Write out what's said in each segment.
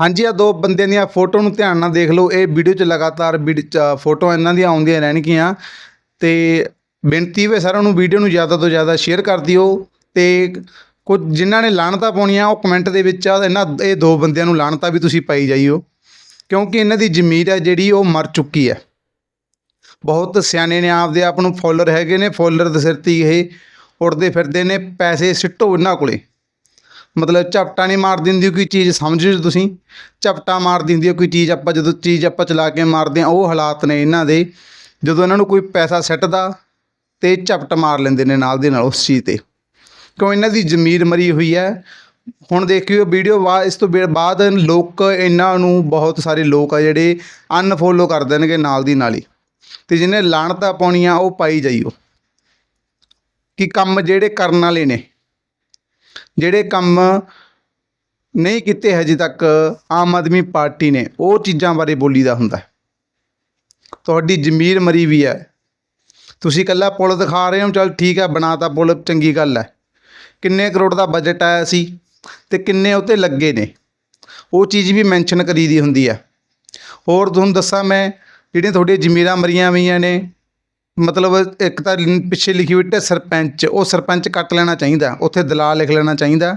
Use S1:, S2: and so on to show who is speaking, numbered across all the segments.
S1: ਹਾਂਜੀ ਆ ਦੋ ਬੰਦਿਆਂ ਦੀਆਂ ਫੋਟੋ ਨੂੰ ਧਿਆਨ ਨਾਲ ਦੇਖ ਲਓ। ਇਹ ਵੀਡੀਓ 'ਚ ਲਗਾਤਾਰ ਵੀਡ- ਚ- ਫੋਟੋ ਇਹਨਾਂ ਦੀਆਂ ਆਉਂਦੀਆਂ ਰਹਿਣਗੀਆਂ। ਤੇ ਬੇਨਤੀ ਵੇ ਸਾਰਿਆਂ ਨੂੰ ਵੀਡੀਓ ਨੂੰ ਜ਼ਿਆਦਾ ਤੋਂ ਜ਼ਿਆਦਾ ਸ਼ੇਅਰ ਕਰ ਦਿਓ। ਤੇ ਕੁਝ ਜਿਨ੍ਹਾਂ ਨੇ ਲਾਣਤਾਂ ਪਾਉਣੀਆਂ, ਉਹ ਕਮੈਂਟ ਦੇ ਵਿੱਚ ਆ, ਇਹਨਾਂ ਇਹ ਦੋ ਬੰਦਿਆਂ ਨੂੰ ਲਾਣਤਾਂ ਵੀ ਤੁਸੀਂ ਪਾਈ ਜਾਈਓ। ਕਿਉਂਕਿ ਇਹਨਾਂ ਦੀ ਜ਼ਮੀਰ ਹੈ ਜਿਹੜੀ, ਉਹ ਮਰ ਚੁੱਕੀ ਹੈ ਬਹੁਤ ਸਿਆਣੇ ਨੇ, ਆਪਦੇ ਆਪ ਨੂੰ ਫੋਲਰ ਹੈਗੇ ਨੇ। ਫੋਲਰ ਦੇ ਸਿਰ ਤੇ ਇਹ ਉੜਦੇ ਫਿਰਦੇ ਨੇ, ਪੈਸੇ ਸਿੱਟੋ ਇਹਨਾਂ ਕੋਲੇ। ਮਤਲਬ ਝਪਟਾ ਨਹੀਂ ਮਾਰ ਦਿੰਦੀ ਕੋਈ ਚੀਜ਼, ਸਮਝੋ ਤੁਸੀਂ? ਝਪਟਾ ਮਾਰ ਦਿੰਦੀ ਹੈ ਕੋਈ ਚੀਜ਼, ਆਪਾਂ ਜਦੋਂ ਚੀਜ਼ ਆਪਾਂ ਚਲਾ ਕੇ ਮਾਰਦੇ ਹਾਂ, ਉਹ ਹਾਲਾਤ ਨੇ ਇਹਨਾਂ ਦੇ। ਜਦੋਂ ਇਹਨਾਂ ਨੂੰ ਕੋਈ ਪੈਸਾ ਸੱਟਦਾ ਤੇ ਝਪਟ ਮਾਰ ਲੈਂਦੇ ਨੇ ਨਾਲ ਦੇ ਨਾਲ ਉਸ ਚੀਜ਼ ਤੇ। ਕਿਉਂ ਇਹਨਾਂ ਦੀ ਜ਼ਮੀਰ ਮਰੀ ਹੋਈ ਹੈ? ਹੁਣ ਦੇਖਿਓ, ਵੀਡੀਓ ਬਾਅਦ ਇਸ ਤੋਂ ਬੇ- ਬਾਅਦ ਲੋਕ ਇਹਨਾਂ ਨੂੰ ਬਹੁਤ ਸਾਰੇ ਲੋਕ ਆ ਜਿਹੜੇ ਅਨਫੋਲੋ ਕਰ ਦੇਣਗੇ ਨਾਲ ਦੀ ਨਾਲ ਹੀ। ਤੇ ਜਿਹਨੇ ਲਾਣਤਾ ਪਾਉਣੀਆਂ, ਉਹ ਪਾਈ ਜਾਈਓ। ਕਿ ਕੰਮ ਜਿਹੜੇ ਕਰਨ ਵਾਲੇ ਨੇ। ਜਿਹੜੇ ਕੰਮ ਨਹੀਂ ਕੀਤੇ ਹਜੇ ਤੱਕ ਆਮ ਆਦਮੀ ਪਾਰਟੀ ਨੇ, ਉਹ ਚੀਜ਼ਾਂ ਬਾਰੇ ਬੋਲੀਦਾ ਹੁੰਦਾ ਤੁਹਾਡੀ ਜ਼ਮੀਰ ਮਰੀ ਵੀ ਹੈ। ਤੁਸੀਂ ਇਕੱਲਾ ਪੁਲ ਦਿਖਾ ਰਹੇ ਹੋ, ਚਲ ਠੀਕ ਹੈ ਬਣਾਤਾ ਪੁਲ, ਚੰਗੀ ਗੱਲ ਹੈ। ਕਿੰਨੇ ਕਰੋੜ ਦਾ ਬਜਟ ਆਇਆ ਸੀ ਤੇ ਕਿੰਨੇ ਉੱਤੇ ਲੱਗੇ ਨੇ। ਉਹ ਚੀਜ਼ ਵੀ ਮੈਂਸ਼ਨ ਕਰੀ ਦੀ ਹੁੰਦੀ ਹੈ। ਹੋਰ ਤੁਹਾਨੂੰ ਦੱਸਾਂ ਮੈਂ, ਜਿਹੜੀਆਂ ਤੁਹਾਡੀਆਂ ਜ਼ਮੀਰਾਂ ਮਰੀਆਂ ਹੋਈਆਂ ਨੇ ਮਤਲਬ ਇੱਕ ਤਾਂ ਪਿੱਛੇ ਲਿਖੀ ਹੋਈ ਤੇ ਸਰਪੰਚ, ਉਹ ਸਰਪੰਚ ਕੱਟ ਲੈਣਾ ਚਾਹੀਦਾ, ਉੱਥੇ ਦਲਾਲ ਲਿਖ ਲੈਣਾ ਚਾਹੀਦਾ,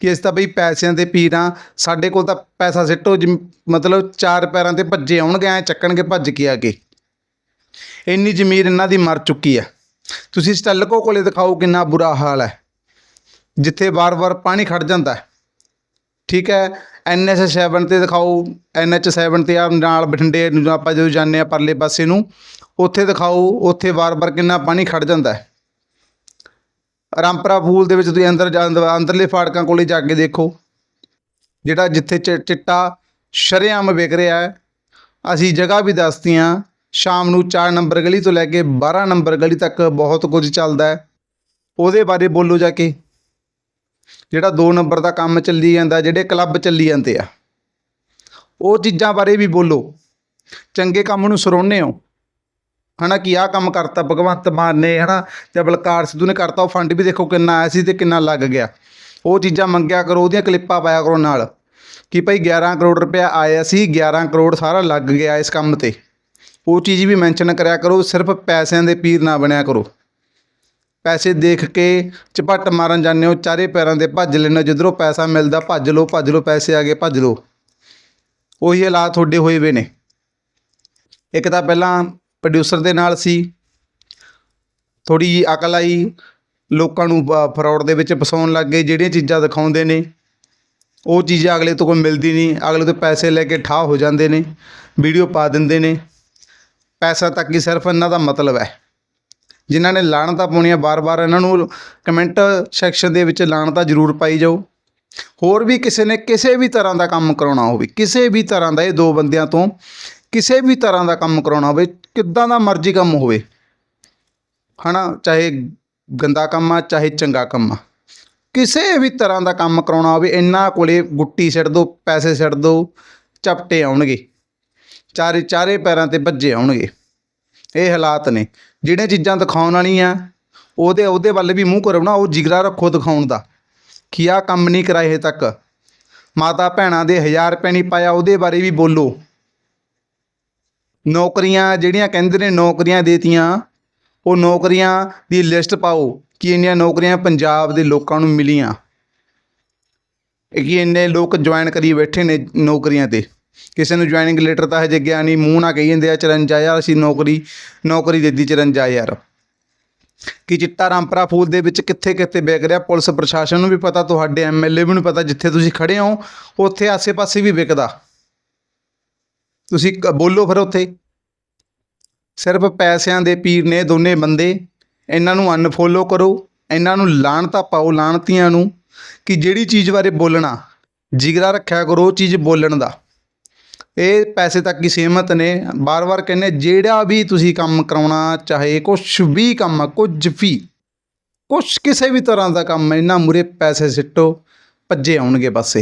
S1: ਕਿ ਇਸ ਤਾਂ ਬਈ ਪੈਸਿਆਂ ਦੇ ਪੀਰਾਂ, ਸਾਡੇ ਕੋਲ ਤਾਂ ਪੈਸਾ ਸਿੱਟੋ, ਜਿਮ- ਮਤਲਬ ਚਾਰ ਪੈਰਾਂ ਤੇ ਭੱਜੇ ਆਉਣਗੇ, ਐ ਚੱਕਣਗੇ ਭੱਜ ਕੇ ਆ ਕੇ। ਇੰਨੀ ਜ਼ਮੀਰ ਇਹਨਾਂ ਦੀ ਮਰ ਚੁੱਕੀ ਹੈ ਤੁਸੀਂ ਸਟੈਲਕੋ ਕੋਲੇ ਦਿਖਾਓ ਕਿੰਨਾ ਬੁਰਾ ਹਾਲ ਹੈ। ਜਿੱਥੇ ਵਾਰ-ਵਾਰ ਪਾਣੀ ਖੜ ਜਾਂਦਾ ਹੈ। ਠੀਕ ਹੈ? ਐਨਐਸ 7 ਤੇ ਦਿਖਾਓ। ਐਨਐਚ 7 ਤੇ ਆ ਨਾਲ ਬਠਿੰਡੇ ਨੂੰ ਆਪਾਂ ਜਦੋਂ ਜਾਂਦੇ ਆ ਪਰਲੇ ਪਾਸੇ ਨੂੰ, ਉੱਥੇ ਦਿਖਾਓ, ਉੱਥੇ ਵਾਰ-ਵਾਰ ਕਿੰਨਾ ਪਾਣੀ ਖੜ ਜਾਂਦਾ ਹੈ। ਰਾਮਪਰਾ ਫੂਲ ਦੇ ਵਿੱਚ ਤੁਸੀਂ ਅੰਦਰ ਜਾ- ਅੰਦਰ- ਅੰਦਰਲੇ ਫਾਟਕਾਂ ਕੋਲੇ ਜਾ ਕੇ ਦੇਖੋ। ਜਿਹੜਾ ਜਿੱਥੇ ਚਿ- ਚਿੱਟਾ ਸ਼ਰੇਆਮ ਵਿਕ ਰਿਹਾ ਹੈ। ਅਸੀਂ ਜਗ੍ਹਾ ਵੀ ਦੱਸਤੀਆਂ ਸ਼ਾਮ ਨੂੰ 4 ਨੰਬਰ ਗਲੀ ਤੋਂ ਲੈ ਕੇ 12 ਨੰਬਰ ਗਲੀ ਤੱਕ ਬਹੁਤ ਕੁਝ ਚੱਲਦਾ ਹੈ। ਉਹਦੇ ਬਾਰੇ ਬੋਲੋ ਜਾ ਕੇ। ਜਿਹੜਾ 2 ਨੰਬਰ ਦਾ ਕੰਮ ਚੱਲੀ ਜਾਂਦਾ, ਜਿਹੜੇ ਕਲੱਬ ਚੱਲੀ ਜਾਂਦੇ ਆ। ਉਹ ਚੀਜ਼ਾਂ ਬਾਰੇ ਵੀ ਬੋਲੋ। ਚੰਗੇ ਕੰਮ ਨੂੰ ਸਰੋਨੇ ਹੋ। ਹਨਾ ਕਿ ਆਹ ਕੰਮ ਕਰਤਾ, ਭਗਵੰਤ ਮਾਨ ਨੇ, ਹਨਾ ਤੇ ਬਲਕਾਰ ਸਿੱਧੂ ਨੇ ਕਰਤਾ, ਉਹ ਫੰਡ ਵੀ ਦੇਖੋ ਕਿੰਨਾ ਆਇਆ ਸੀ ਤੇ ਕਿੰਨਾ ਲੱਗ ਗਿਆ। ਉਹ ਚੀਜ਼ਾਂ ਮੰਗਿਆ ਕਰੋ, ਉਹਦੀਆਂ ਕਲਿੱਪਾਂ ਪਾਇਆ ਕਰੋ ਨਾਲ। ਕਿ ਭਾਈ 11 ਕਰੋੜ ਰੁਪਇਆ ਆਇਆ ਸੀ 11 ਕਰੋੜ ਸਾਰਾ ਲੱਗ ਗਿਆ ਇਸ ਕੰਮ ਤੇ। ਉਹ ਚੀਜ਼ ਵੀ ਮੈਂਸ਼ਨ ਕਰਿਆ ਕਰੋ, ਸਿਰਫ ਪੈਸਿਆਂ ਦੇ ਪੀਰ ਨਾ ਬਣਿਆ ਕਰੋ। ਪੈਸੇ ਦੇਖ ਕੇ ਝਪੱਟ ਮਾਰਨ ਜਾਂਦੇ ਹੋ, ਚਾਰੇ ਪੈਰਾਂ ਦੇ ਭੱਜ ਲੈਣਾ ਜਿੱਧਰੋਂ ਪੈਸਾ ਮਿਲਦਾ ਭੱਜ ਲਓ ਭੱਜ ਲਓ, ਪੈਸੇ ਆ ਗਏ, ਭੱਜ ਲਓ। ਉਹੀ ਹਾਲਾਤ ਤੁਹਾਡੇ ਹੋਏ ਵੇ ਨੇ। ਇੱਕ ਤਾਂ ਪਹਿਲਾਂ ਪ੍ਰੋਡਿਊਸਰ ਦੇ ਨਾਲ ਸੀ। ਥੋੜੀ ਜਿਹੀ ਅਕਲ ਆਈ, ਲੋਕਾਂ ਨੂੰ ਫਰਾਡ ਦੇ ਵਿੱਚ ਫਸਾਉਣ ਲੱਗ ਗਏ, ਜਿਹੜੀਆਂ ਚੀਜ਼ਾਂ ਦਿਖਾਉਂਦੇ ਨੇ, ਉਹ ਚੀਜ਼ਾਂ ਅਗਲੇ ਤੋਂ ਕੋਈ ਮਿਲਦੀ ਨਹੀਂ, ਅਗਲੇ ਤੋਂ ਪੈਸੇ ਲੈ ਕੇ ਠਾਹ ਹੋ ਜਾਂਦੇ ਨੇ, ਵੀਡੀਓ ਪਾ ਦਿੰਦੇ ਨੇ। ਪੈਸਾ ਤੱਕ ਹੀ ਸਿਰਫ ਇਹਨਾਂ ਦਾ ਮਤਲਬ ਹੈ। ਜਿਨ੍ਹਾਂ ਨੇ ਲਾਣਤਾਂ ਪਾਉਣੀਆਂ ਬਾਰ-ਬਾਰ, ਇਹਨਾਂ ਨੂੰ ਕਮੈਂਟ ਸੈਕਸ਼ਨ ਦੇ ਵਿੱਚ ਲਾਣਤਾਂ ਜ਼ਰੂਰ ਪਾਈ ਜਾਓ। ਹੋਰ ਵੀ ਕਿਸੇ ਨੇ ਕਿਸੇ ਵੀ ਤਰ੍ਹਾਂ ਦਾ ਕੰਮ ਕਰਾਉਣਾ ਹੋਵੇ, ਕਿਸੇ ਵੀ ਤਰ੍ਹਾਂ ਦਾ ਇਹ ਦੋ ਬੰਦਿਆਂ ਤੋਂ ਕਿਸੇ ਵੀ ਤਰ੍ਹਾਂ ਦਾ ਕੰਮ ਕਰਾਉਣਾ ਹੋਵੇ, ਕਿੱਦਾਂ ਦਾ ਮਰਜ਼ੀ ਕੰਮ ਹੋਵੇ, ਹਨਾ, ਚਾਹੇ ਗੰਦਾ ਕੰਮ ਆ, ਚਾਹੇ ਚੰਗਾ ਕੰਮ ਆ। ਕਿਸੇ ਵੀ ਤਰ੍ਹਾਂ ਦਾ ਕੰਮ ਕਰਾਉਣਾ ਹੋਵੇ, ਇਹਨਾਂ ਕੋਲੇ ਗੁੱਟੀ ਸਿੱਟ ਦੋ ਪੈਸੇ ਛੱਡ ਦੋ ਚਪਟੇ ਆਉਣਗੇ। ਚਾਰੇ ਚਾਰੇ ਪੈਰਾਂ ਤੇ ਭੱਜੇ ਆਉਣਗੇ। ਇਹ ਹਾਲਾਤ ਨੇ। ਜਿਹੜੀਆਂ ਚੀਜ਼ਾਂ ਦਿਖਾਉਣ ਵਾਲੀਆਂ, ਉਹਦੇ ਉਹਦੇ ਵੱਲ ਵੀ ਮੂੰਹ ਕਰੋ ਨਾ ਉਹ ਜਿਗਰਾ ਰੱਖੋ ਦਿਖਾਉਣ ਦਾ। ਕਿ ਆਹ ਕੰਮ ਨਹੀਂ ਕਰਾਏ ਹਜੇ ਤੱਕ। ਮਾਤਾ ਭੈਣਾਂ ਦੇ 1000 ਰੁਪਏ ਨਹੀਂ ਪਾਇਆ, ਉਹਦੇ ਬਾਰੇ ਵੀ ਬੋਲੋ। ਨੌਕਰੀਆਂ, ਜਿਹੜੀਆਂ ਕਹਿੰਦੇ ਨੇ ਨੌਕਰੀਆਂ ਦੇਤੀਆਂ, ਉਹ ਨੌਕਰੀਆਂ ਦੀ ਲਿਸਟ ਪਾਓ ਕਿ ਇੰਨੀਆਂ ਨੌਕਰੀਆਂ ਪੰਜਾਬ ਦੇ ਲੋਕਾਂ ਨੂੰ ਮਿਲੀਆਂ। ਕਿ ਇੰਨੇ ਲੋਕ ਜੁਆਇਨ ਕਰੀ ਬੈਠੇ ਨੇ ਨੌਕਰੀਆਂ ਤੇ। ਕਿਸੇ ਨੂੰ ਜੁਆਇਨਿੰਗ ਲੈਟਰ ਤਾਂ ਹਜੇ ਗਿਆ ਨਹੀਂ ਮੂੰਹ ਨਾ ਕਹੀ ਜਾਂਦੇ ਆ 54 ਹਜ਼ਾਰ ਅਸੀਂ ਨੌਕਰੀ ਨੌਕਰੀ ਦੇ ਦਿੱਤੀ 54 ਹਜ਼ਾਰ ਕਿ ਚਿੱਟਾ ਰਾਮਪਰਾ ਫੂਲ ਦੇ ਵਿੱਚ ਕਿੱਥੇ ਕਿੱਥੇ ਵਿਕ ਰਿਹਾ? ਪੁਲਿਸ ਪ੍ਰਸ਼ਾਸਨ ਨੂੰ ਵੀ ਪਤਾ, ਤੁਹਾਡੇ ਐਮਐਲਏ ਨੂੰ ਵੀ ਪਤਾ, ਜਿੱਥੇ ਤੁਸੀਂ ਖੜੇ ਹੋ, ਉੱਥੇ ਆਸੇ-ਪਾਸੇ ਵੀ ਵਿਕਦਾ। ਤੁਸੀਂ ਬੋਲੋ ਫਿਰ ਉੱਥੇ। ਸਿਰਫ ਪੈਸਿਆਂ ਦੇ ਪੀਰ ਨੇ ਦੋਨੇ ਬੰਦੇ, ਇਹਨਾਂ ਨੂੰ ਅਨਫੋਲੋ ਕਰੋ, ਇਹਨਾਂ ਨੂੰ ਲਾਣਤਾ ਪਾਓ ਲਾਣਤੀਆਂ ਨੂੰ, ਕਿ ਜਿਹੜੀ ਚੀਜ਼ ਬਾਰੇ ਬੋਲਣਾ, ਜਿਗਰਾ ਰੱਖਿਆ ਕਰੋ ਉਹ ਚੀਜ਼ ਬੋਲਣ ਦਾ। ਇਹ ਪੈਸੇ ਤੱਕ ਹੀ ਸੀਮਤ ਨੇ। ਬਾਰ-ਬਾਰ ਕਹਿੰਦੇ, ਜਿਹੜਾ ਵੀ ਤੁਸੀਂ ਕੰਮ ਕਰਾਉਣਾ, ਚਾਹੇ ਕੁਛ ਵੀ ਕੰਮ ਆ, ਕੁਝ ਵੀ, ਕੁਛ ਕਿਸੇ ਵੀ ਤਰ੍ਹਾਂ ਦਾ ਕੰਮ ਇਹਨਾਂ ਮੂਰੇ ਪੈਸੇ ਸਿੱਟੋ, ਭੱਜੇ ਆਉਣਗੇ ਬਸ